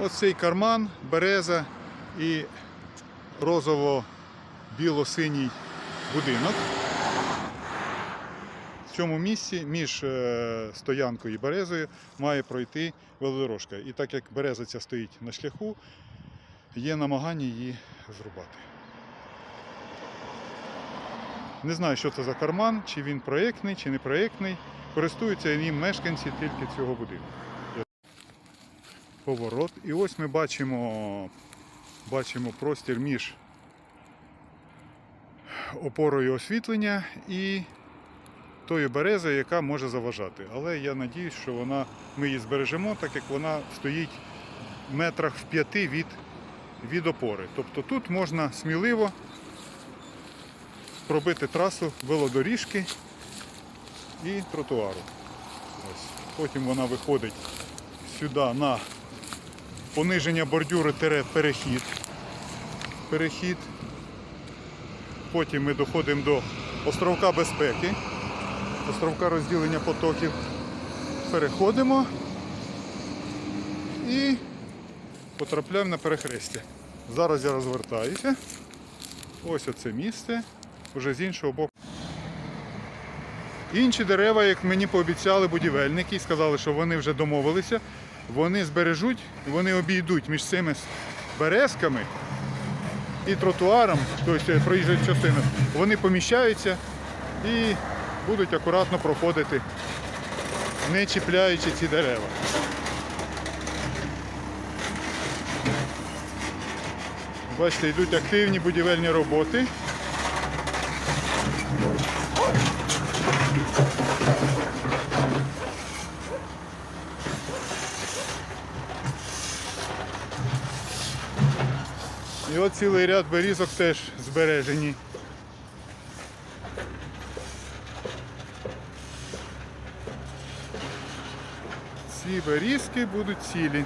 Ось цей карман, береза і розово-біло-синій будинок. В цьому місці між е, стоянкою і березою має пройти велодорожка. І так як береза ця стоїть на шляху, є намагання її зрубати. Не знаю, що це за карман, чи він проєктний, чи не проєктний. Користуються ним мешканці тільки цього будинку. Поворот. І ось ми бачимо, бачимо простір між опорою освітлення і тою березою, яка може заважати. Але я надіюсь, що вона, ми її збережемо, так як вона стоїть в метрах в п'яти від, від опори. Тобто тут можна сміливо пробити трасу велодоріжки і тротуару. Ось. Потім вона виходить сюди на пониження бордюри перехід. Перехід. Потім ми доходимо до островка безпеки, островка розділення потоків. Переходимо і потрапляємо на перехрестя. Зараз я розвертаюся. Ось оце місце, вже з іншого боку. Інші дерева, як мені пообіцяли будівельники, сказали, що вони вже домовилися, вони збережуть, вони обійдуть між цими березками і тротуаром, тобто проїжджають частину, вони поміщаються і будуть акуратно проходити, не чіпляючи ці дерева. Бачите, йдуть активні будівельні роботи. І от цілий ряд берізок теж збережені. Ці берізки будуть цілі.